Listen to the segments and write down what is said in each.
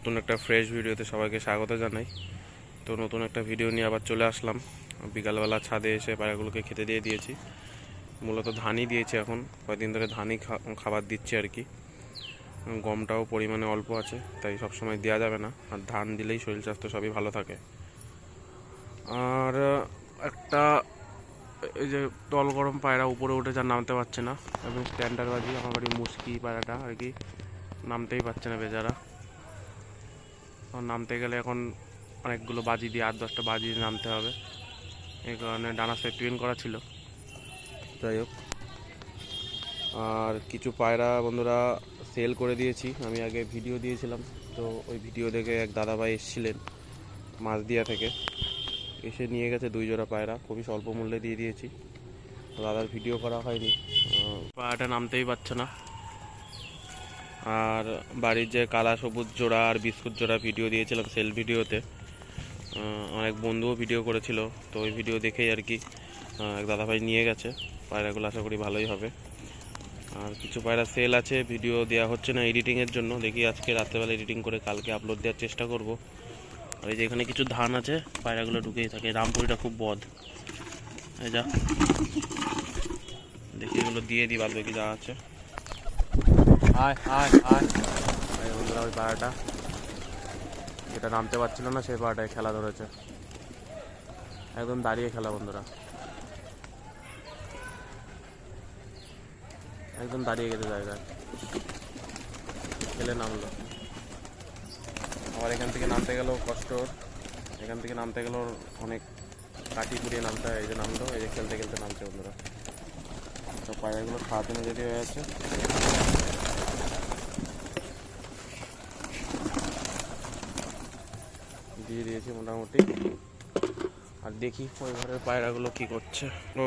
নতুন একটা ফ্রেশ ভিডিওতে সবাইকে স্বাগত জানাই। তো নতুন একটা ভিডিও নিয়ে আবার চলে আসলাম। বিকালবেলা ছাদে এসে পায়রাগুলোকে খেতে দিয়ে দিয়েছি। মূলত ধানই দিয়েছি এখন। কয়েকদিন ধরে ধানই খাবার দিচ্ছি আর কি। গমটাও পরিমাণে অল্প আছে, তাই সব সময় দেওয়া যাবে না। আর ধান দিলেই শরীর স্বাস্থ্য সবই ভালো থাকে। আর, একটা, এই যে দল গরম পায়রা উপরে উঠে যা নামতে পারছে না। এবং স্ট্যান্ডার্ড বাজি, আমার বাড়ি মুশকি পায়রাটা আর কি। নামতেই পারছে না বেচারা। নামতে গেলে এখন অনেকগুলো বাজি দিয়ে আট দশটা বাজি দিয়ে নামতে হবে। এই কারণে ডানা সেট টুইন করা ছিল। যাই হোক। আর কিছু পায়রা বন্ধুরা সেল করে দিয়েছি। আমি আগে ভিডিও দিয়েছিলাম। তো ওই ভিডিও দেখে এক দাদাভাই এসেছিলেন মাছদিয়া থেকে। এসে নিয়ে গেছে দুই জোড়া পায়রা। খুবই স্বল্প মূল্যে দিয়ে দিয়েছি। তো দাদার ভিডিও করা হয়নি। পায়রাটা নামতেই পারছে না। আর বাড়ির যে কালা সবুজ জোড়া আর বিস্কুট জোড়া ভিডিও দিয়েছিলাম সেল ভিডিওতে অনেক বন্ধুও ভিডিও করেছিল, তো ওই ভিডিও দেখেই আর কি এক দাদাভাই নিয়ে গেছে। পায়রাগুলো আশা করি ভালোই হবে। আর কিছু পায়রা সেল আছে ভিডিও দেওয়া হচ্ছে না এডিটিংয়ের জন্য। দেখি আজকে রাত্রেবেলা এডিটিং করে কালকে আপলোড দেওয়ার চেষ্টা করব। আর এই যে এখানে কিছু ধান আছে, পায়রাগুলো ঢুকেই থাকে। রামপুরিটা খুব বদ। এই যা। দেখি এগুলো দিয়ে দিই বাদ বাকি যা আছে। আয় আয় আয়। বন্ধুরা, ওই পায়রাটা যেটা নামতে পারছিল না, সেই পায়রাটায় খেলা ধরেছে। একদম দাঁড়িয়ে খেলা, বন্ধুরা। একদম দাঁড়িয়ে গেছে জায়গায়। খেলে নামলো। আবার এখান থেকে নামতে গেলেও কষ্ট। এখান থেকে নামতে গেলেও অনেক কাটি পুড়িয়ে নামতে হয়, এই যে নামলো। এই যে খেলতে খেলতে নামছে, বন্ধুরা। তো পায়রাগুলো খাওয়াতে নিয়ে যেতে হয়ে যাচ্ছে দিয়ে দিয়েছি মোটামুটি। আর দেখি ওই ঘরের পায়রাগুলো কি করছে। ও,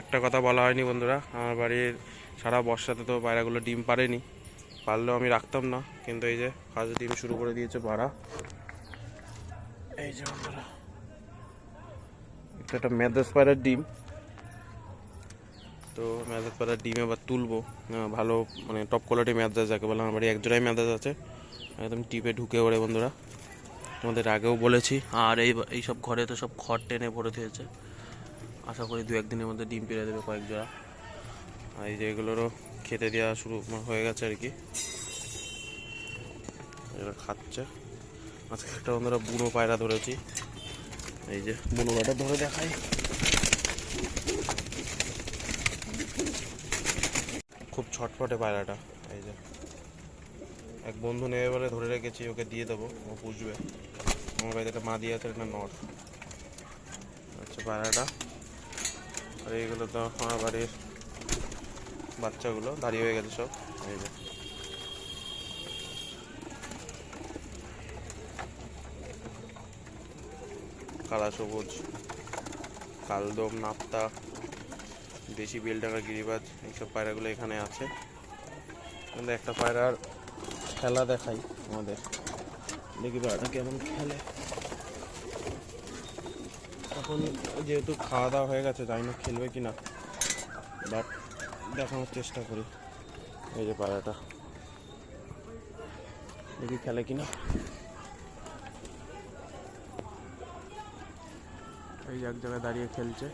একটা কথা বলা হয়নি বন্ধুরা, আমার বাড়ির সারা বর্ষাতে তো পায়রাগুলো ডিম পারেনি পারলেও আমি রাখতাম না, কিন্তু এই যে ফার্স্ট ডিম শুরু করে দিয়েছে পাড়া। এই যে বন্ধুরা একটা মেদাস পায়রার ডিম। তো মেদাস পায়রার ডিম এবার তুলবো। ভালো মানে টপ কোয়ালিটি মেদাস যাকে বলে, আমার বাড়ি এক জোড়াই মেদাস আছে। একদম টিপে ঢুকে ওরে বন্ধুরা। তোমাদের আগেও বলেছি। আর এই এই সব ঘরে তো সব খড় টেনে ভরে দিয়েছে। আশা করি দু একদিনের মধ্যে ডিম পেরে দেবে কয়েক জোড়া। আর এই যে এগুলোরও খেতে দেওয়া শুরু হয়ে গেছে আর কি। এরা খাচ্ছে। আজকে একটা বন্ধুরা বুনো পায়রা ধরেছি। এই যে বুনো পায়রা ধরে দেখাই। খুব ছটফটে পায়রাটা। এই যে এক বন্ধু নেবে বলে ধরে রেখেছি, ওকে দিয়ে দেবো, ও পুষবে। আমার বাড়িতে একটা মাদি আছে, একটা নর। আচ্ছা পায়রাটা আর এইগুলো তো আমার বাড়ির বাচ্চাগুলো দাঁড়িয়ে হয়ে গেছে সব। এই যে। কালা সবুজ, কালদম, নাপ্তা, দেশি বেলডাঙ্গা, গিরিবাজ, এইসব পায়রাগুলো এখানে আছে। কিন্তু একটা পায়রার খেলা দেখাই আমাদের দেখি পায়রাটা কেমন খেলে। এখন যেহেতু খাওয়া দাওয়া হয়ে গেছে জানি না, খেলবে কি না বাট দেখানোর চেষ্টা করি। এই যে পায়রাটা দেখি খেলে কি না এই এক জায়গায় দাঁড়িয়ে খেলছে।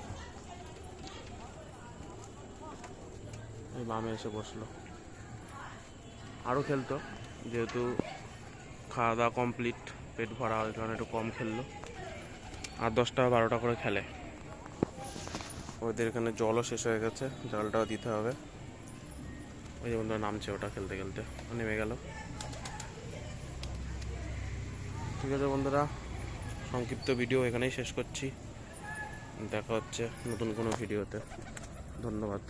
এই বামে এসে বসল। আরও খেলতো। যেহেতু খাওয়া দাওয়া কমপ্লিট পেট ভরা, ওই কারণে একটু কম খেললো। আর দশটা বারোটা করে খেলে। ওদের এখানে জলও শেষ হয়ে গেছে, জলটাও দিতে হবে। ওই যে বন্ধুরা নামছে ওটা খেলতে খেলতে নেমে গেল। ঠিক আছে বন্ধুরা, সংক্ষিপ্ত ভিডিও এখানেই শেষ করছি। দেখা হচ্ছে নতুন কোনো ভিডিওতে ধন্যবাদ।